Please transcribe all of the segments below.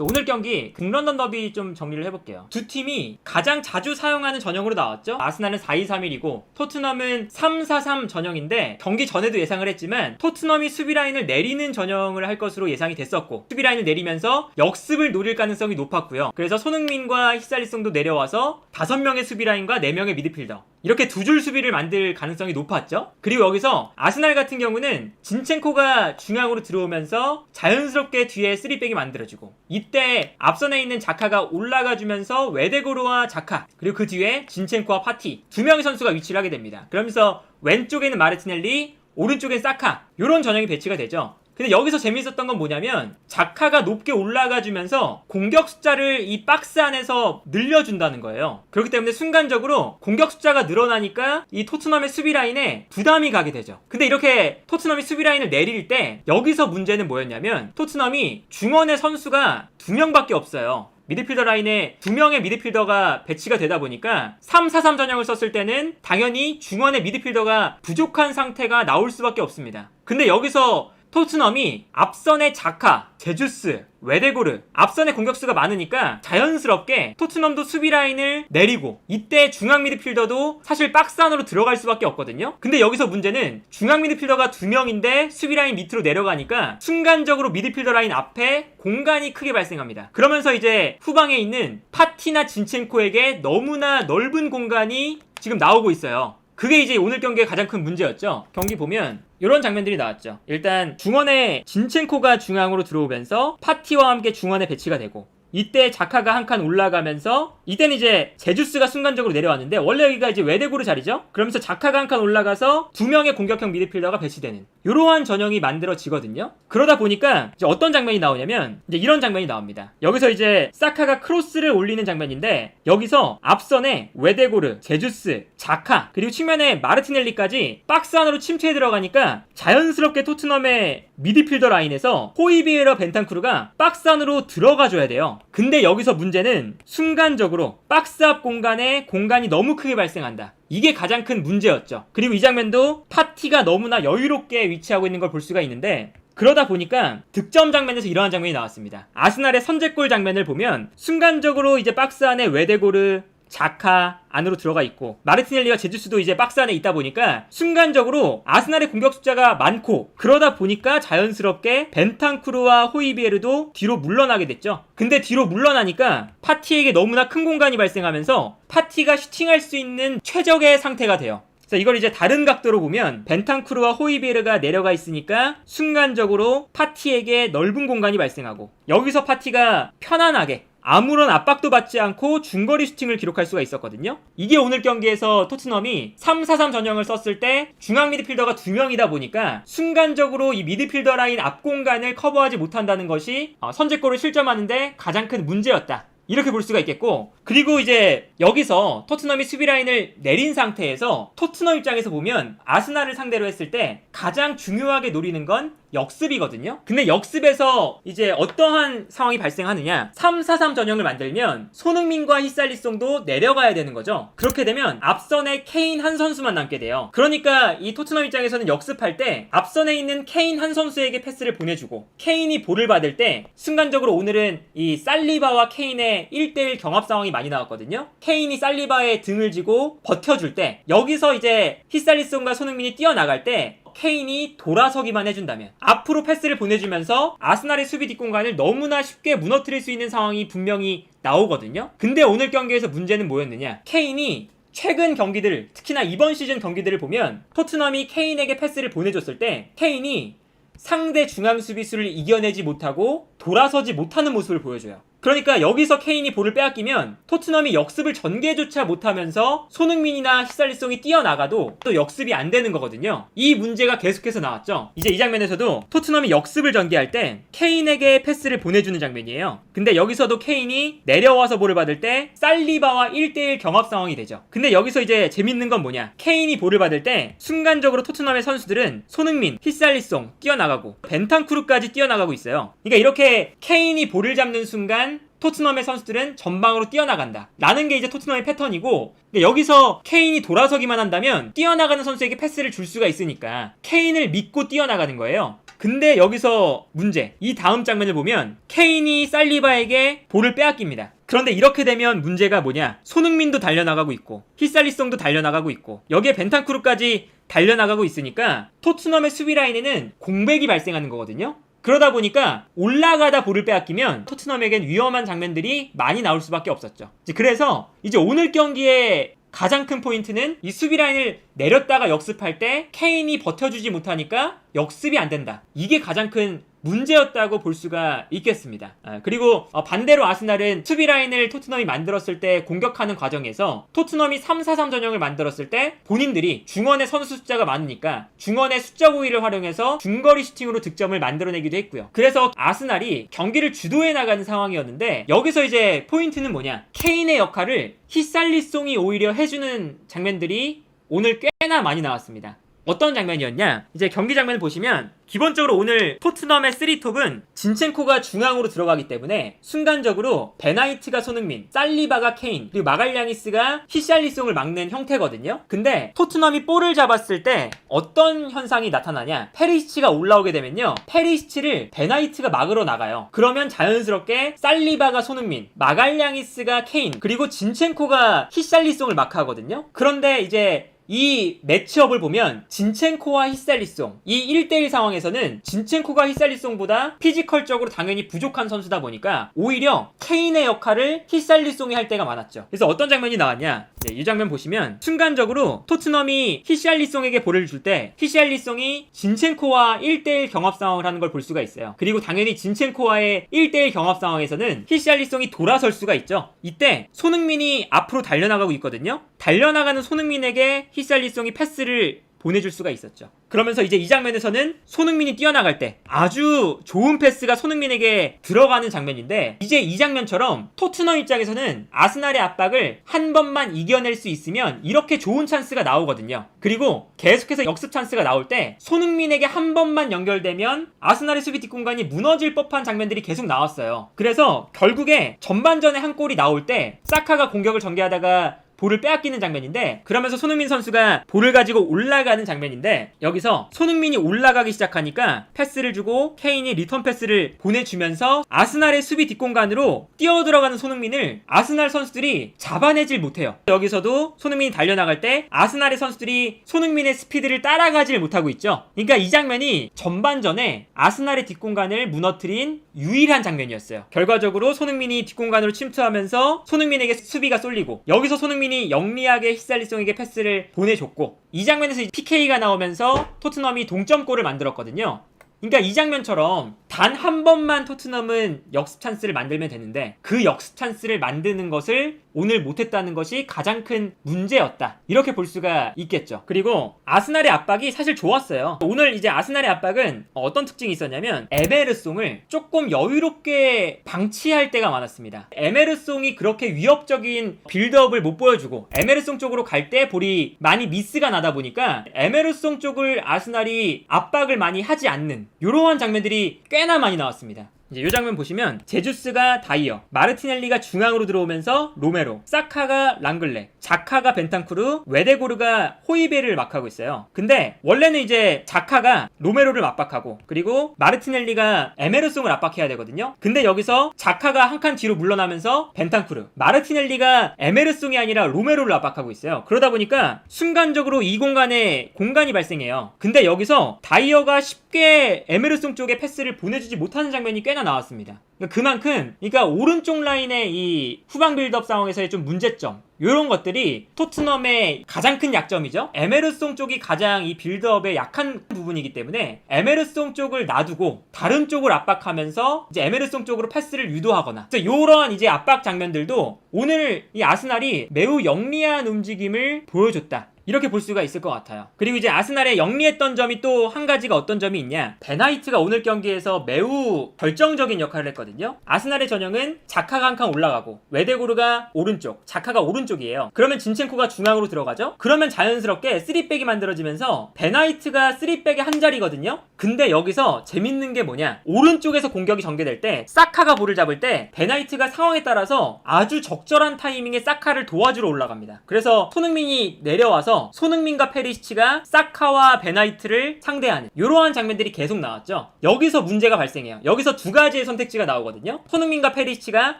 오늘 경기 북런던 더비 좀 정리를 해볼게요. 두 팀이 가장 자주 사용하는 전형으로 나왔죠. 아스날은 4-2-3-1이고 토트넘은 3-4-3 전형인데 경기 전에도 예상을 했지만 토트넘이 수비 라인을 내리는 전형을 할 것으로 예상이 됐었고 수비 라인을 내리면서 역습을 노릴 가능성이 높았고요. 그래서 손흥민과 히살리송도 내려와서 5명의 수비 라인과 4명의 미드필더 이렇게 두 줄 수비를 만들 가능성이 높았죠. 그리고 여기서 아스날 같은 경우는 진첸코가 중앙으로 들어오면서 자연스럽게 뒤에 쓰리백이 만들어지고 이때 앞선에 있는 자카가 올라가 주면서 웨데고르와 자카 그리고 그 뒤에 진첸코와 파티 두 명의 선수가 위치를 하게 됩니다. 그러면서 왼쪽에는 마르티넬리 오른쪽엔 사카 이런 전형이 배치가 되죠. 근데 여기서 재밌었던 건 뭐냐면 자카가 높게 올라가 주면서 공격 숫자를 이 박스 안에서 늘려준다는 거예요. 그렇기 때문에 순간적으로 공격 숫자가 늘어나니까 이 토트넘의 수비 라인에 부담이 가게 되죠. 근데 이렇게 토트넘이 수비 라인을 내릴 때 여기서 문제는 뭐였냐면 토트넘이 중원의 선수가 두 명밖에 없어요. 미드필더 라인에 두 명의 미드필더가 배치가 되다 보니까 3-4-3 전형을 썼을 때는 당연히 중원의 미드필더가 부족한 상태가 나올 수밖에 없습니다. 근데 여기서 토트넘이 앞선의 자카, 제주스, 웨데고르 앞선의 공격수가 많으니까 자연스럽게 토트넘도 수비 라인을 내리고 이때 중앙 미드필더도 사실 박스 안으로 들어갈 수밖에 없거든요. 근데 여기서 문제는 중앙 미드필더가 두 명인데 수비 라인 밑으로 내려가니까 순간적으로 미드필더 라인 앞에 공간이 크게 발생합니다. 그러면서 이제 후방에 있는 파티나 진첸코에게 너무나 넓은 공간이 지금 나오고 있어요. 그게 이제 오늘 경기의 가장 큰 문제였죠. 경기 보면 이런 장면들이 나왔죠. 일단 중원에 진첸코가 중앙으로 들어오면서 파티와 함께 중원에 배치가 되고 이때 자카가 한 칸 올라가면서 이때는 이제 제주스가 순간적으로 내려왔는데 원래 여기가 이제 외대고르 자리죠. 그러면서 자카가 한 칸 올라가서 두 명의 공격형 미드필더가 배치되는 이러한 전형이 만들어지거든요. 그러다 보니까 이제 어떤 장면이 나오냐면 이제 이런 장면이 나옵니다. 여기서 이제 사카가 크로스를 올리는 장면인데 여기서 앞선에 외대고르, 제주스, 자카 그리고 측면에 마르티넬리까지 박스 안으로 침투해 들어가니까 자연스럽게 토트넘의 미드필더 라인에서 호이비에러 벤탄쿠르가 박스 안으로 들어가줘야 돼요. 근데 여기서 문제는 순간적으로 박스 앞 공간에 공간이 너무 크게 발생한다. 이게 가장 큰 문제였죠. 그리고 이 장면도 파티가 너무나 여유롭게 위치하고 있는 걸 볼 수가 있는데 그러다 보니까 득점 장면에서 이러한 장면이 나왔습니다. 아스날의 선제골 장면을 보면 순간적으로 이제 박스 안에 웨데고르, 자카 안으로 들어가 있고 마르티넬리와 제주스도 이제 박스 안에 있다 보니까 순간적으로 아스날의 공격 숫자가 많고 그러다 보니까 자연스럽게 벤탄쿠르와 호이비에르도 뒤로 물러나게 됐죠. 근데 뒤로 물러나니까 파티에게 너무나 큰 공간이 발생하면서 파티가 슈팅할 수 있는 최적의 상태가 돼요. 그래서 이걸 이제 다른 각도로 보면 벤탄쿠르와 호이비에르가 내려가 있으니까 순간적으로 파티에게 넓은 공간이 발생하고 여기서 파티가 편안하게 아무런 압박도 받지 않고 중거리 슈팅을 기록할 수가 있었거든요. 이게 오늘 경기에서 토트넘이 3-4-3 전형을 썼을 때 중앙 미드필더가 두 명이다 보니까 순간적으로 이 미드필더 라인 앞 공간을 커버하지 못한다는 것이 어, 선제골을 실점하는데 가장 큰 문제였다. 이렇게 볼 수가 있겠고 그리고 이제 여기서 토트넘이 수비 라인을 내린 상태에서 토트넘 입장에서 보면 아스날을 상대로 했을 때 가장 중요하게 노리는 건 역습이거든요. 근데 역습에서 이제 어떠한 상황이 발생하느냐? 3-4-3 전형을 만들면 손흥민과 히살리송도 내려가야 되는 거죠. 그렇게 되면 앞선에 케인 한 선수만 남게 돼요. 그러니까 이 토트넘 입장에서는 역습할 때 앞선에 있는 케인 한 선수에게 패스를 보내주고 케인이 볼을 받을 때 순간적으로 오늘은 이 살리바와 케인의 1대1 경합 상황이 많이 나왔거든요. 케인이 살리바의 등을 지고 버텨줄 때 여기서 이제 히살리송과 손흥민이 뛰어나갈 때 케인이 돌아서기만 해준다면 앞으로 패스를 보내주면서 아스날의 수비 뒷공간을 너무나 쉽게 무너뜨릴 수 있는 상황이 분명히 나오거든요. 근데 오늘 경기에서 문제는 뭐였느냐? 케인이 최근 경기들, 특히나 이번 시즌 경기들을 보면 토트넘이 케인에게 패스를 보내줬을 때 케인이 상대 중앙 수비수를 이겨내지 못하고 돌아서지 못하는 모습을 보여줘요. 그러니까 여기서 케인이 볼을 빼앗기면 토트넘이 역습을 전개조차 못하면서 손흥민이나 히살리송이 뛰어나가도 또 역습이 안 되는 거거든요. 이 문제가 계속해서 나왔죠. 이제 이 장면에서도 토트넘이 역습을 전개할 때 케인에게 패스를 보내주는 장면이에요. 근데 여기서도 케인이 내려와서 볼을 받을 때 살리바와 1대1 경합 상황이 되죠. 근데 여기서 이제 재밌는 건 뭐냐? 케인이 볼을 받을 때 순간적으로 토트넘의 선수들은 손흥민, 히살리송 뛰어나가고 벤탄쿠르까지 뛰어나가고 있어요. 그러니까 이렇게 케인이 볼을 잡는 순간 토트넘의 선수들은 전방으로 뛰어나간다. 라는 게 이제 토트넘의 패턴이고 여기서 케인이 돌아서기만 한다면 뛰어나가는 선수에게 패스를 줄 수가 있으니까 케인을 믿고 뛰어나가는 거예요. 근데 여기서 문제. 이 다음 장면을 보면 케인이 살리바에게 볼을 빼앗깁니다. 그런데 이렇게 되면 문제가 뭐냐? 손흥민도 달려나가고 있고 히살리송도 달려나가고 있고 여기에 벤탄쿠르까지 달려나가고 있으니까 토트넘의 수비 라인에는 공백이 발생하는 거거든요. 그러다 보니까 올라가다 볼을 빼앗기면 토트넘에겐 위험한 장면들이 많이 나올 수밖에 없었죠. 이제 그래서 이제 오늘 경기에 가장 큰 포인트는 이 수비 라인을 내렸다가 역습할 때 케인이 버텨주지 못하니까 역습이 안 된다. 이게 가장 큰 문제였다고 볼 수가 있겠습니다. 아, 그리고 어, 반대로 아스날은 수비 라인을 토트넘이 만들었을 때 공격하는 과정에서 토트넘이 3-4-3 전형을 만들었을 때 본인들이 중원의 선수 숫자가 많으니까 중원의 숫자 고의를 활용해서 중거리 슈팅으로 득점을 만들어내기도 했고요. 그래서 아스날이 경기를 주도해 나가는 상황이었는데 여기서 이제 포인트는 뭐냐? 케인의 역할을 히살리송이 오히려 해주는 장면들이 오늘 꽤나 많이 나왔습니다. 어떤 장면이었냐? 이제 경기 장면을 보시면 기본적으로 오늘 토트넘의 3톱은 진첸코가 중앙으로 들어가기 때문에 순간적으로 베나이트가 손흥민, 살리바가 케인, 그리고 마갈량이스가 히샬리송을 막는 형태거든요. 근데 토트넘이 볼을 잡았을 때 어떤 현상이 나타나냐? 페리시치가 올라오게 되면요. 페리시치를 베나이트가 막으러 나가요. 그러면 자연스럽게 살리바가 손흥민, 마갈량이스가 케인, 그리고 진첸코가 히샬리송을 마크하거든요. 그런데 이제 이 매치업을 보면 진첸코와 히살리송 이 1대1 상황에서는 진첸코가 히살리송보다 피지컬적으로 당연히 부족한 선수다 보니까 오히려 케인의 역할을 히살리송이 할 때가 많았죠. 그래서 어떤 장면이 나왔냐? 네, 이 장면 보시면 순간적으로 토트넘이 히샬리송에게 볼을 줄 때 히샬리송이 진첸코와 1대1 경합 상황을 하는 걸 볼 수가 있어요. 그리고 당연히 진첸코와의 1대1 경합 상황에서는 히샬리송이 돌아설 수가 있죠. 이때 손흥민이 앞으로 달려나가고 있거든요. 달려나가는 손흥민에게 히살리송이 패스를 보내줄 수가 있었죠. 그러면서 이제 이 장면에서는 손흥민이 뛰어나갈 때 아주 좋은 패스가 손흥민에게 들어가는 장면인데 이제 이 장면처럼 토트넘 입장에서는 아스날의 압박을 한 번만 이겨낼 수 있으면 이렇게 좋은 찬스가 나오거든요. 그리고 계속해서 역습 찬스가 나올 때 손흥민에게 한 번만 연결되면 아스날의 수비 뒷공간이 무너질 법한 장면들이 계속 나왔어요. 그래서 결국에 전반전에 한 골이 나올 때 사카가 공격을 전개하다가 볼을 빼앗기는 장면인데 그러면서 손흥민 선수가 볼을 가지고 올라가는 장면인데 여기서 손흥민이 올라가기 시작하니까 패스를 주고 케인이 리턴 패스를 보내주면서 아스날의 수비 뒷공간으로 뛰어 들어가는 손흥민을 아스날 선수들이 잡아내질 못해요. 여기서도 손흥민이 달려나갈 때 아스날의 선수들이 손흥민의 스피드를 따라가질 못하고 있죠. 그러니까 이 장면이 전반전에 아스날의 뒷공간을 무너뜨린 유일한 장면이었어요. 결과적으로 손흥민이 뒷공간으로 침투하면서 손흥민에게 수비가 쏠리고 여기서 손흥민 이 영리하게 히살리송에게 패스를 보내줬고 이 장면에서 PK가 나오면서 토트넘이 동점골을 만들었거든요. 그러니까 이 장면처럼 단 한 번만 토트넘은 역습 찬스를 만들면 되는데 그 역습 찬스를 만드는 것을 오늘 못했다는 것이 가장 큰 문제였다. 이렇게 볼 수가 있겠죠. 그리고 아스날의 압박이 사실 좋았어요. 오늘 이제 아스날의 압박은 어떤 특징이 있었냐면 에메르송을 조금 여유롭게 방치할 때가 많았습니다. 에메르송이 그렇게 위협적인 빌드업을 못 보여주고 에메르송 쪽으로 갈 때 볼이 많이 미스가 나다 보니까 에메르송 쪽을 아스날이 압박을 많이 하지 않는 이러한 장면들이 꽤나 많이 나왔습니다. 이제 이 장면 보시면 제주스가 다이어, 마르티넬리가 중앙으로 들어오면서 로메로, 사카가 랑글레, 자카가 벤탄쿠르, 웨데고르가 호이베를 막하고 있어요. 근데 원래는 이제 자카가 로메로를 압박하고 그리고 마르티넬리가 에메르송을 압박해야 되거든요. 근데 여기서 자카가 한 칸 뒤로 물러나면서 벤탄쿠르, 마르티넬리가 에메르송이 아니라 로메로를 압박하고 있어요. 그러다 보니까 순간적으로 이 공간에 공간이 발생해요. 근데 여기서 다이어가 쉽게 에메르송 쪽에 패스를 보내주지 못하는 장면이 꽤나 나왔습니다. 그러니까 그만큼 그러니까 오른쪽 라인의 이 후방 빌드업 상황에서의 좀 문제점 이런 것들이 토트넘의 가장 큰 약점이죠. 에메르송 쪽이 가장 이 빌드업에 약한 부분이기 때문에 에메르송 쪽을 놔두고 다른 쪽을 압박하면서 이제 에메르송 쪽으로 패스를 유도하거나 이런 이제 압박 장면들도 오늘 이 아스날이 매우 영리한 움직임을 보여줬다. 이렇게 볼 수가 있을 것 같아요. 그리고 이제 아스날의 영리했던 점이 또 한 가지가 어떤 점이 있냐. 베나이트가 오늘 경기에서 매우 결정적인 역할을 했거든요. 아스날의 전형은 자카가 한 칸 올라가고 웨데고르가 오른쪽, 자카가 오른쪽이에요. 그러면 진첸코가 중앙으로 들어가죠? 그러면 자연스럽게 3백이 만들어지면서 베나이트가 3백의 한 자리거든요. 근데 여기서 재밌는 게 뭐냐? 오른쪽에서 공격이 전개될 때 사카가 볼을 잡을 때 베나이트가 상황에 따라서 아주 적절한 타이밍에 사카를 도와주러 올라갑니다. 그래서 손흥민이 내려와서 손흥민과 페리시치가 사카와 베나이트를 상대하는 이러한 장면들이 계속 나왔죠. 여기서 문제가 발생해요. 여기서 두 가지의 선택지가 나오거든요. 손흥민과 페리시치가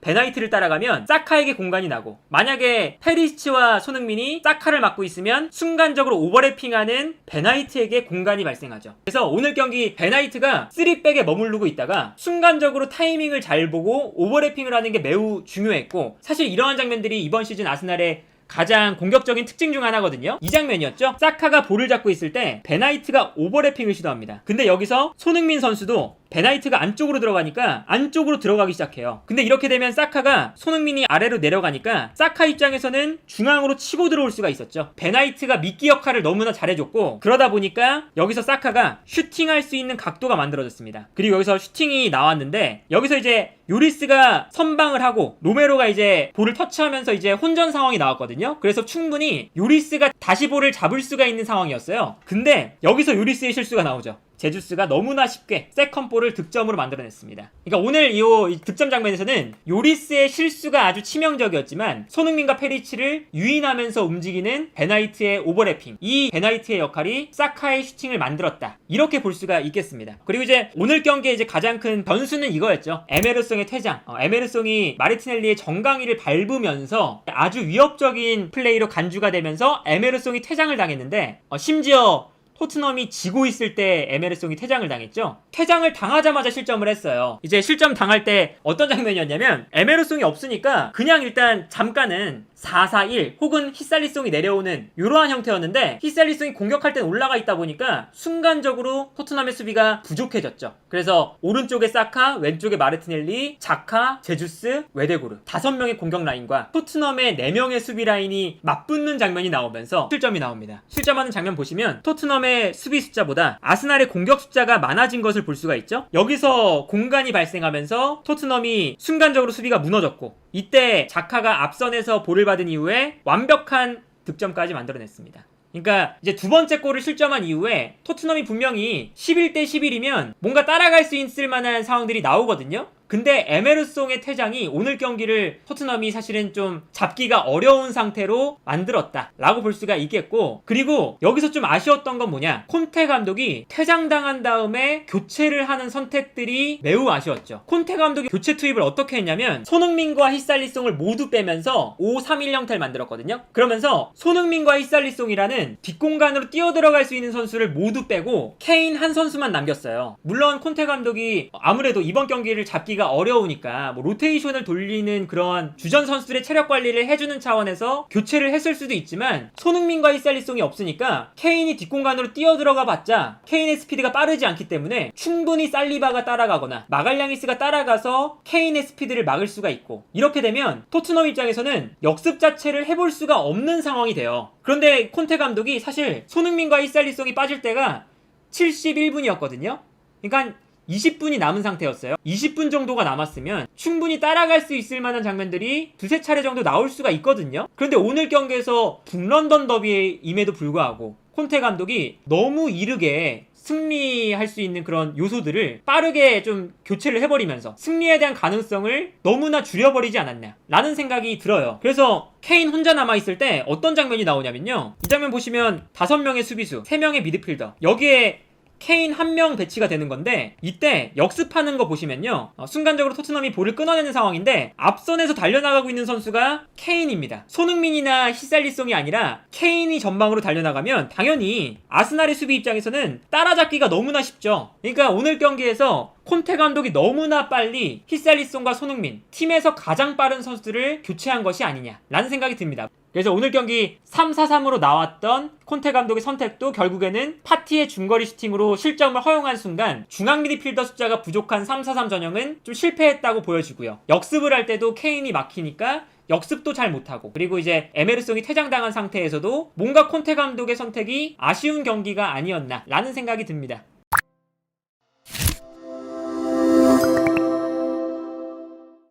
베나이트를 따라가면 사카에게 공간이 나고 만약에 페리시치와 손흥민이 사카를 막고 있으면 순간적으로 오버래핑하는 베나이트에게 공간이 발생하죠. 그래서 오늘 경기 베나이트가 3백에 머무르고 있다가 순간적으로 타이밍을 잘 보고 오버래핑을 하는 게 매우 중요했고 사실 이러한 장면들이 이번 시즌 아스날의 가장 공격적인 특징 중 하나거든요. 이 장면이었죠. 사카가 볼을 잡고 있을 때 베나이트가 오버래핑을 시도합니다. 근데 여기서 손흥민 선수도 베나이트가 안쪽으로 들어가니까 안쪽으로 들어가기 시작해요. 근데 이렇게 되면 사카가 손흥민이 아래로 내려가니까 사카 입장에서는 중앙으로 치고 들어올 수가 있었죠. 베나이트가 미끼 역할을 너무나 잘해줬고 그러다 보니까 여기서 사카가 슈팅할 수 있는 각도가 만들어졌습니다. 그리고 여기서 슈팅이 나왔는데 여기서 이제 요리스가 선방을 하고 로메로가 이제 볼을 터치하면서 이제 혼전 상황이 나왔거든요. 그래서 충분히 요리스가 다시 볼을 잡을 수가 있는 상황이었어요. 근데 여기서 요리스의 실수가 나오죠. 제주스가 너무나 쉽게 세컨볼을 득점으로 만들어냈습니다. 그러니까 오늘 이 득점 장면에서는 요리스의 실수가 아주 치명적이었지만 손흥민과 페리치를 유인하면서 움직이는 베나이트의 오버래핑 이 베나이트의 역할이 사카의 슈팅을 만들었다 이렇게 볼 수가 있겠습니다. 그리고 이제 오늘 경기의 이제 가장 큰 변수는 이거였죠. 에메르송의 퇴장. 어, 에메르송이 마르티넬리의 정강이를 밟으면서 아주 위협적인 플레이로 간주가 되면서 에메르송이 퇴장을 당했는데 어, 심지어 토트넘이 지고 있을 때 에메르송이 퇴장을 당했죠. 퇴장을 당하자마자 실점을 했어요. 이제 실점 당할 때 어떤 장면이었냐면 에메르송이 없으니까 그냥 일단 잠깐은 4-4-1 혹은 히살리송이 내려오는 이러한 형태였는데 히살리송이 공격할 땐 올라가 있다 보니까 순간적으로 토트넘의 수비가 부족해졌죠. 그래서 오른쪽에 사카, 왼쪽에 마르티넬리, 자카, 제주스, 웨데고르 다섯 명의 공격 라인과 토트넘의 네 명의 수비 라인이 맞붙는 장면이 나오면서 실점이 나옵니다. 실점하는 장면 보시면 토트넘의 수비 숫자보다 아스날의 공격 숫자가 많아진 것을 볼 수가 있죠. 여기서 공간이 발생하면서 토트넘이 순간적으로 수비가 무너졌고 이때 자카가 앞선에서 볼을 받은 이후에 완벽한 득점까지 만들어냈습니다. 그러니까 이제 두 번째 골을 실점한 이후에 토트넘이 분명히 11대 11이면 뭔가 따라갈 수 있을 만한 상황들이 나오거든요. 근데 에메르송의 퇴장이 오늘 경기를 토트넘이 사실은 좀 잡기가 어려운 상태로 만들었다라고 볼 수가 있겠고 그리고 여기서 좀 아쉬웠던 건 뭐냐? 콘테 감독이 퇴장당한 다음에 교체를 하는 선택들이 매우 아쉬웠죠. 콘테 감독이 교체 투입을 어떻게 했냐면 손흥민과 히살리송을 모두 빼면서 5-3-1 형태를 만들었거든요. 그러면서 손흥민과 히살리송이라는 뒷공간으로 뛰어들어갈 수 있는 선수를 모두 빼고 케인 한 선수만 남겼어요. 물론 콘테 감독이 아무래도 이번 경기를 잡기가 어려우니까 뭐 로테이션을 돌리는 그런 주전 선수들의 체력 관리를 해주는 차원에서 교체를 했을 수도 있지만 손흥민과 히살리송이 없으니까 케인이 뒷공간으로 뛰어들어가 봤자 케인의 스피드가 빠르지 않기 때문에 충분히 살리바가 따라가거나 마갈량이스가 따라가서 케인의 스피드를 막을 수가 있고 이렇게 되면 토트넘 입장에서는 역습 자체를 해볼 수가 없는 상황이 돼요. 그런데 콘테 감독이 사실 손흥민과 히살리송이 빠질 때가 71분이었거든요. 그러니까 20분이 남은 상태였어요. 20분 정도가 남았으면 충분히 따라갈 수 있을 만한 장면들이 두세 차례 정도 나올 수가 있거든요. 그런데 오늘 경기에서 북런던 더비임에도 불구하고 콘테 감독이 너무 이르게 승리할 수 있는 그런 요소들을 빠르게 좀 교체를 해버리면서 승리에 대한 가능성을 너무나 줄여버리지 않았냐 라는 생각이 들어요 그래서 케인 혼자 남아있을 때 어떤 장면이 나오냐면요 이 장면 보시면 다섯 명의 수비수 세 명의 미드필더 여기에 케인 한 명 배치가 되는 건데 이때 역습하는 거 보시면요. 어, 순간적으로 토트넘이 볼을 끊어내는 상황인데 앞선에서 달려나가고 있는 선수가 케인입니다. 손흥민이나 히살리송이 아니라 케인이 전방으로 달려나가면 당연히 아스날의 수비 입장에서는 따라잡기가 너무나 쉽죠. 그러니까 오늘 경기에서 콘테 감독이 너무나 빨리 히살리송과 손흥민 팀에서 가장 빠른 선수들을 교체한 것이 아니냐라는 생각이 듭니다. 그래서 오늘 경기 3-4-3으로 나왔던 콘테 감독의 선택도 결국에는 파티의 중거리 슈팅으로 실점을 허용한 순간 중앙 미드필더 숫자가 부족한 3-4-3 전형은 좀 실패했다고 보여지고요. 역습을 할 때도 케인이 막히니까 역습도 잘 못하고 그리고 이제 에메르송이 퇴장당한 상태에서도 뭔가 콘테 감독의 선택이 아쉬운 경기가 아니었나 라는 생각이 듭니다.